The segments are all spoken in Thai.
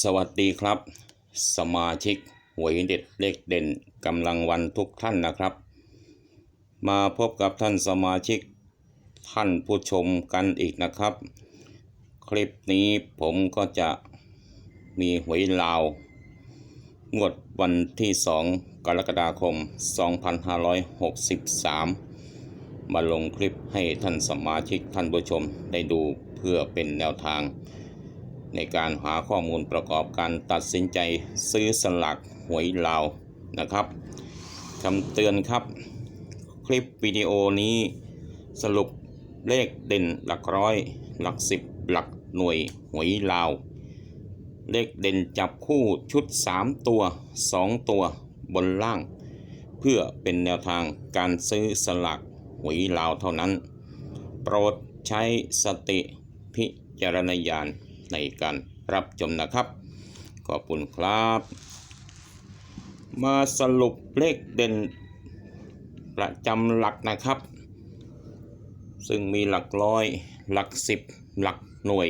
สวัสดีครับ สมาชิกหวยเด็ดเลขเด่นกำลังวันทุกท่านนะครับ มาพบกับท่านสมาชิกท่านผู้ชมกันอีกนะครับ คลิปนี้ผมก็จะมีหวยลาวงวดวันที่ 2 กรกฎาคม 2563 มาลงคลิปให้ท่านสมาชิกท่านผู้ชมได้ดูเพื่อเป็นแนวทาง ในการหาข้อมูลประกอบการตัดสินใจซื้อสลากหวยลาวนะครับคำเตือนครับ คลิปวิดีโอนี้สรุปเลขเด่นหลักร้อย หลักสิบหลักหน่วยหวยลาว เลขเด่นจับคู่ชุด 3 ตัว 2 ตัวบนล่าง เพื่อเป็นแนวทางการซื้อสลากหวยลาวเท่านั้น โปรดใช้สติพิจารณญาณ ในการรับชมนะครับ ขอบคุณครับ มาสรุปเลขเด่นประจำหลักนะครับ ซึ่งมีหลักร้อย หลักสิบ หลักหน่วย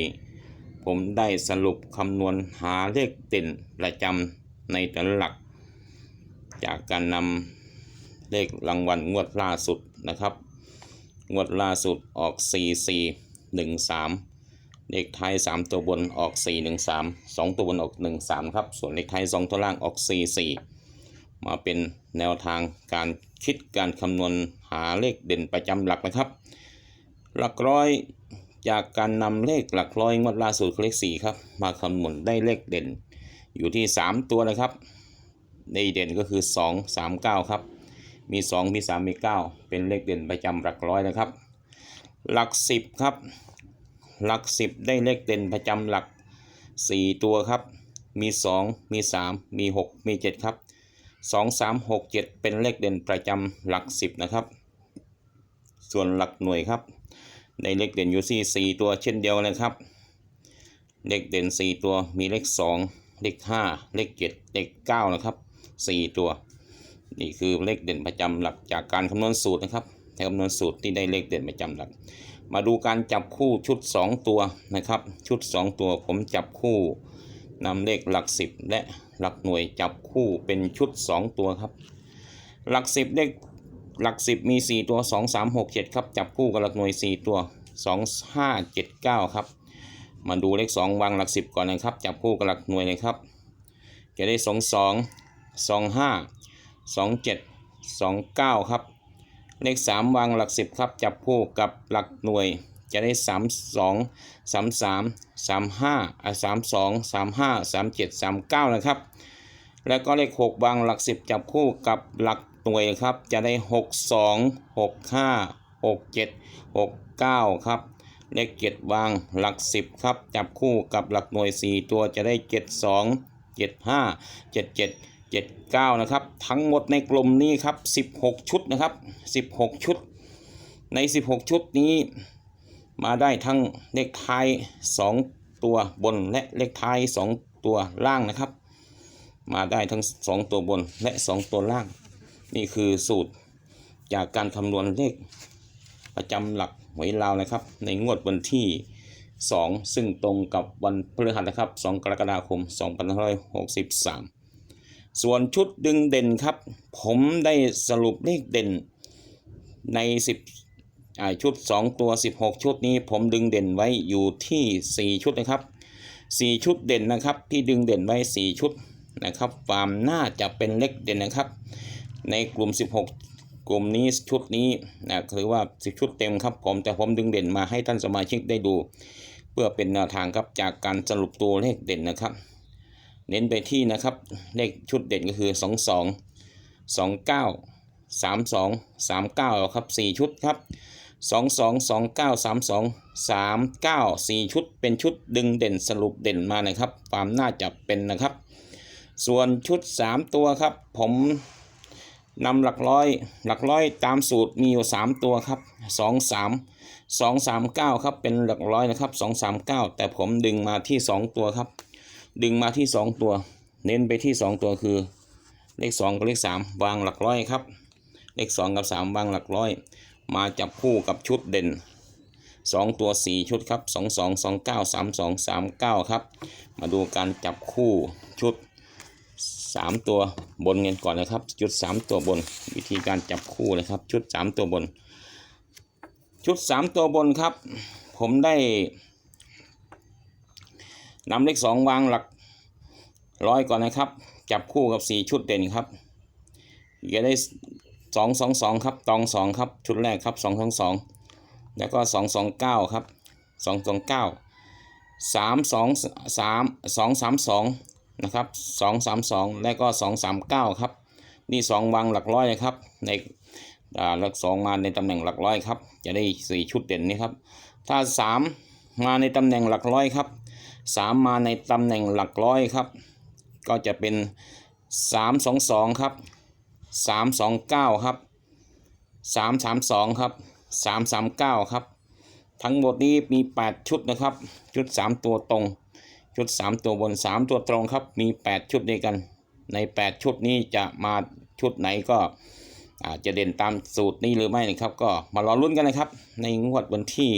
ผมได้สรุปคำนวณหาเลขเด่นประจำในแต่ละหลัก จากการนำเลขรางวัลงวดล่าสุดนะครับ งวดล่าสุดออก 4 4 1 3 เลขท้าย 3 ตัวบนออก 4 1 3 2 ตัวบนออก 1 3 ครับ ส่วนเลขท้าย 2 ตัวล่างออก 4 4 มาเป็นแนวทางการคิดการคำนวณหาเลขเด่นประจำหลักนะครับ หลักร้อยจากการนำเลขหลักร้อยงวดล่าสุดเลข 4 ครับ มาคำนวณได้เลขเด่น อยู่ที่ 3 ตัวนะครับในเด่นก็คือ 2 3 9 ครับ มี 2 มี 3 มี 9 เป็นเลขเด่นประจำหลักร้อยนะครับ หลัก 10 ครับ หลัก10ได้เลขเด่นประจำหลัก 4 ตัวครับ มี 2 มี 3 มี 6 มี 7 ครับ 2 3 6 7 เป็นเลขเด่นประจำหลัก 10 นะครับ ส่วนหลักหน่วยครับ ในเลขเด่นอยู่ที่4ตัวเช่นเดียวนะครับ เลขเด่น 4 ตัวมีเลข 2 เลข 5 เลข 7 เลข 9 นะครับ 4 ตัว นี่คือเลขเด่นประจำหลักจากการคำนวณสูตรนะครับคำนวณสูตรที่ได้เลขเด่นประจำหลัก มาดูการจับคู่ชุด 2 ตัวนะครับ ชุด 2 ตัวผมจับคู่นำเลขหลัก 10 และหลักหน่วยจับคู่เป็นชุด 2 ตัวครับ หลัก 10 เลขหลัก 10 มี 4 ตัว 2 3 6 7 ครับ จับคู่กับหลักหน่วย 4 ตัว 2 5 7 9 ครับ มาดูเลข 2 วางหลัก 10 ก่อนนะครับ จับคู่กับหลักหน่วยเลยครับ จะได้ 2 2 2 5 2 7 2 9 ครับ เลข3วางหลัก10ครับจับคู่กับหลักหน่วยจะได้3 2 3 3 3 5อะ3 2 3 5 3 7 3 9นะครับ แล้วก็เลข6วางหลัก10จับคู่กับหลักหน่วยครับจะได้6 2 6 5 6 7 6 9ครับเลข7วางหลัก10ครับจับคู่กับหลักหน่วย4ตัวจะได้7 2 7 5 7 7 7 9 นะครับ ทั้งหมดในกลุ่มนี้ครับ 16 ชุดนะครับ 16 ชุด ใน 16 ชุดนี้ มาได้ทั้งเลขท้าย 2 ตัวบนและเลขท้าย 2 ตัวล่างนะครับ มาได้ทั้ง 2 ตัวบนและ 2 ตัวล่าง นี่คือสูตรจากการคำนวณเลขประจำหลักหวยลาวนะครับ ในงวดวันที่ 2 ซึ่งตรงกับวันพฤหัสนะครับ 2 กรกฎาคม 2563 ส่วนชุดดึงเด่นครับ ผมได้สรุปเลขเด่นใน 10 ชุด 2 ตัว 16 ชุดนี้ผมดึงเด่นไว้อยู่ที่ 4 ชุดนะครับ 4 ชุดเด่นนะครับ ที่ดึงเด่นไว้ 4 ชุดนะครับความน่าจะเป็นเลขเด่นนะครับ ในกลุ่ม 16 กลุ่มนี้ชุดนี้นะคือว่า 10 ชุดเต็มครับผมแต่ผมดึงเด่นมาให้ท่านสมาชิกได้ดู เพื่อเป็นแนวทางครับจากการสรุปตัวเลขเด่นนะครับ เน้นไปที่นะครับ เลขชุดเด่นก็คือ 22 29 32 39ครับ4ชุดครับ 22 29 32 39 4 ชุด เป็นชุดดึงเด่นสรุปเด่นมานะครับความน่าจะเป็นนะครับ ส่วนชุด 3 ตัวครับ ผมนำหลักร้อยหลักร้อยตามสูตรมีอยู่ 3 ตัวครับ 2 3 2 3 9 ครับเป็นหลักร้อยนะครับ 2 3 9 แต่ผมดึงมาที่ 2 ตัวครับ ดึงมาที่ 2 ตัว เน้นไปที่ 2 ตัวคือ เลข 2 กับเลข 3 วางหลักร้อยครับ เลข 2 กับ 3 วางหลักร้อย มาจับคู่กับชุดเด่นสองตัวสี่ชุดครับสองสองสองเก้าสามสองสามเก้าครับ มาดูการจับคู่ชุดสามตัวบนกันก่อนนะครับ ชุดสามตัวบน วิธีการจับคู่นะครับ ชุดสามตัวบน ชุดสามตัวบนครับ ผมได้ นำเลขสองวางหลักร้อยก่อนนะครับ จับคู่กับสี่ชุดเด่นครับจะได้สองสองสองครับตองสองครับชุดแรกครับสองสองสองแล้วก็สองสองเก้าครับสองสองเก้าสามสองสามสองสามสองนะครับสองสามสองแล้วก็สองสามเก้าครับ นี่สองวางหลักร้อยนะครับ ในหลักสองมาในตำแหน่งหลักร้อยครับ จะได้สี่ชุดเด่นนี้ครับ ถ้าสามมาในตำแหน่งหลักร้อยครับ สามมาในตำแหน่งหลักร้อยครับ ก็จะเป็นสามสองสองครับสามสองเก้าครับสามสามสองครับสามสามเก้าครับ ทั้งหมดนี้มี 8 ชุดนะครับ ชุด 3 ตัวตรง ชุด 3 ตัวบน 3 ตัวตรงครับ มี 8 ชุดด้วยกัน ใน 8 ชุดนี้จะมาชุดไหนก็ อาจจะเด่นตามสูตรนี้หรือไม่นะครับ ก็มารอลุ้นกันนะครับ ในงวดวันที่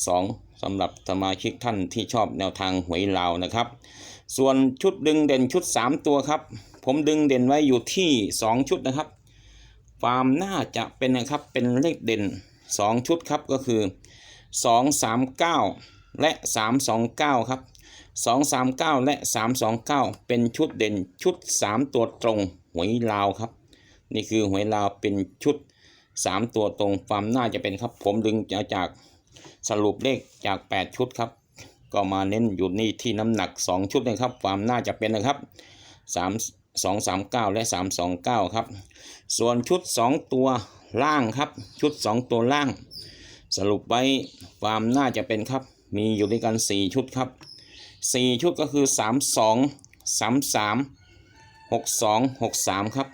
2สำหรับสมาชิกท่านที่ชอบแนวทางหวยลาวนะครับ ส่วนชุดดึงเด่นชุด 3 ตัวครับ ผมดึงเด่นไว้อยู่ที่ 2 ชุดนะครับฟามน่าจะเป็นนะครับเป็นเลขเด่น 2 ชุดครับก็คือ 239 และ 329 ครับ 239 และ 329 เป็นชุดเด่นชุด 3 ตัวตรงหวยลาวครับ นี่คือหวยลาวเป็นชุด 3 ตัวตรงฟามน่าจะเป็นครับ ผมดึงจากสรุปเลขจาก 8 ชุดครับ ก็มาเน้นอยู่นี่ที่น้ำหนัก 2 ชุดนะครับฟามน่าจะเป็นนะครับ 3 2 3 9 และ 329 ครับ ส่วนชุด 2 ตัวล่างครับ ชุด 2 ตัวล่าง สรุปไว้ฟามน่าจะเป็นครับ มีอยู่ด้วยกัน 4 ชุดครับ 4 ชุดก็คือ 32 33 62 63 ครับ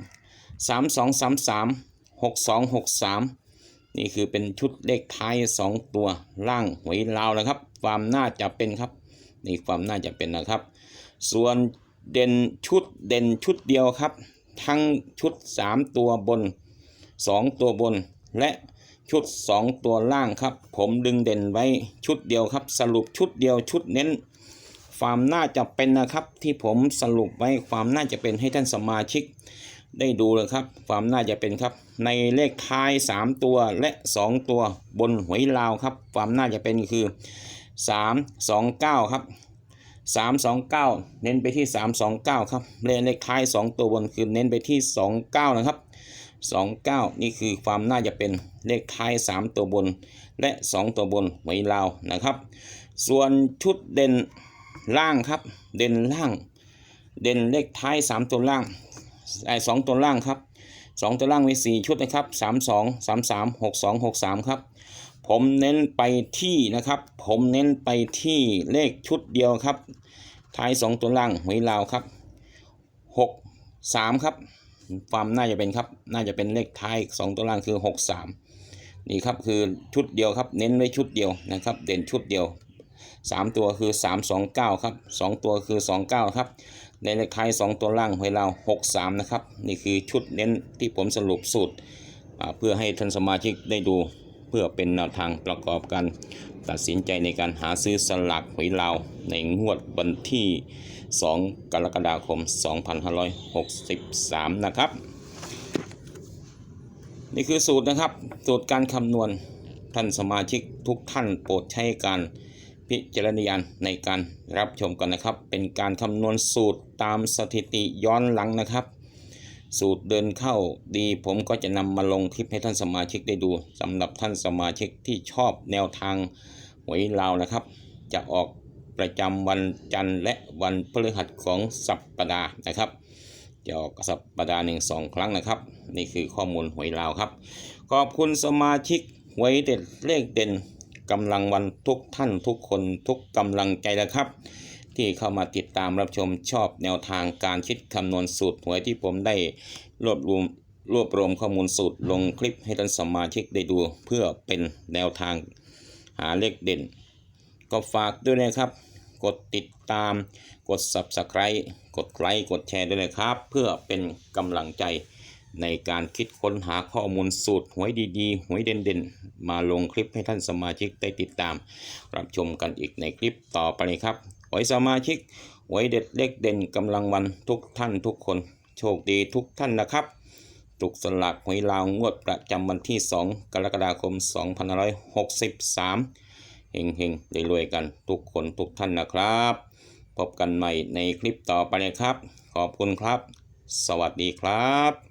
32 33 62 63 นี่คือเป็นชุดเลขท้าย 2 ตัวล่างหวยลาวนะครับฟามน่าจะเป็นครับ นี่ความน่าจะเป็นนะครับ ส่วนเด่นชุดเด่นชุดเดียวครับ ทั้งชุด 3 ตัวบน 2 ตัวบน และชุด 2 ตัวล่างครับ ผมดึงเด่นไว้ชุดเดียวครับ สรุปชุดเดียวชุดเน้นความน่าจะเป็นนะครับที่ผมสรุปไว้ความน่าจะเป็นให้ท่านสมาชิก ได้ดูเลยครับ ความน่าจะเป็นครับ ในเลขท้าย 3 ตัวและ 2 ตัวบนหวยลาวครับ ความน่าจะเป็นคือ 3 2 9 ครับ 329 เน้นไปที่ 329 ครับเลขเลขท้าย 2 ตัวบนคือเน้นไปที่ 29 นะครับ 29 นี่คือความน่าจะเป็นเลขท้าย 3 ตัวบน และ 2 ตัวบนหวยลาวนะครับ ส่วนชุดเด่นล่างครับ เด่นล่าง เด่นเลขท้าย 3 ตัวล่าง ไอ้สองตัวล่างครับ2ตัวล่างมี4ชุดนะครับ32 33 62 63ครับ ผมเน้นไปที่นะครับ ผมเน้นไปที่เลขชุดเดียวครับ ท้าย2ตัวล่างหวยลาวครับ6 3ครับความน่าจะเป็นครับ น่าจะเป็นเลขท้าย2ตัวล่างคือ6 3นี่ครับคือชุดเดียวครับ เน้นไว้ชุดเดียวนะครับ เด่นชุดเดียว3ตัวคือ3 2 9ครับ2ตัวคือ29ครับ ในเลขท้าย 2 ตัวล่างหวยลา6 3 นะครับ นี่คือชุดเน้นที่ผมสรุปสูตรเพื่อให้ท่านสมาชิกได้ดูเพื่อเป็นแนวทางประกอบการตัดสินใจในการหาซื้อสลากหวยลาในงวดวันที่ 2 กรกฎาคม 2563 นะครับ นี่คือสูตรนะครับ สูตรการคำนวณท่านสมาชิกทุกท่านโปรดใช้การ พิจารณญาณในการรับชมกันนะครับ เป็นการคำนวณสูตรตามสถิติย้อนหลังนะครับ สูตรเดินเข้าดีผมก็จะนำมาลงคลิปให้ท่านสมาชิกได้ดูสำหรับท่านสมาชิกที่ชอบแนวทางหวยลาวนะครับ จะออกประจำวันจันทร์และวันพฤหัสของสัปดาห์นะครับจะออกสัปดาห์หนึ่งสองครั้งนะครับ นี่คือข้อมูลหวยลาวครับ ขอบคุณสมาชิกหวยเด็ดเลขเด่น กำลังวันทุกท่านทุกคนทุกกำลังใจนะครับ ที่เข้ามาติดตามรับชมชอบแนวทางการคิดคำนวณสูตรหวยที่ผมได้รวบรวมรวบรวมข้อมูลสูตรลงคลิปให้ท่านสมาชิกได้ดู เพื่อเป็นแนวทางหาเลขเด่น ก็ฝากด้วยนะครับ กดติดตาม กด Subscribe กดไลค์กดแชร์ด้วยนะครับ เพื่อเป็นกำลังใจ ในการคิดค้นหาข้อมูลสูตรหวยดีๆ หวยเด่นๆ มาลงคลิปให้ท่านสมาชิกได้ติดตาม รับชมกันอีกในคลิปต่อไปนี้ครับ หวยสมาชิก หวยเด็ดเลขเด่นกำลังวันทุกท่านทุกคน โชคดีทุกท่านนะครับตุกสลากหวยลาวงวดประจำวันที่ 2 กรกฎาคม 2563 เฮงๆรวยๆกันทุกคนทุกท่านนะครับ พบกันใหม่ในคลิปต่อไปนะครับ ขอบคุณครับ สวัสดีครับ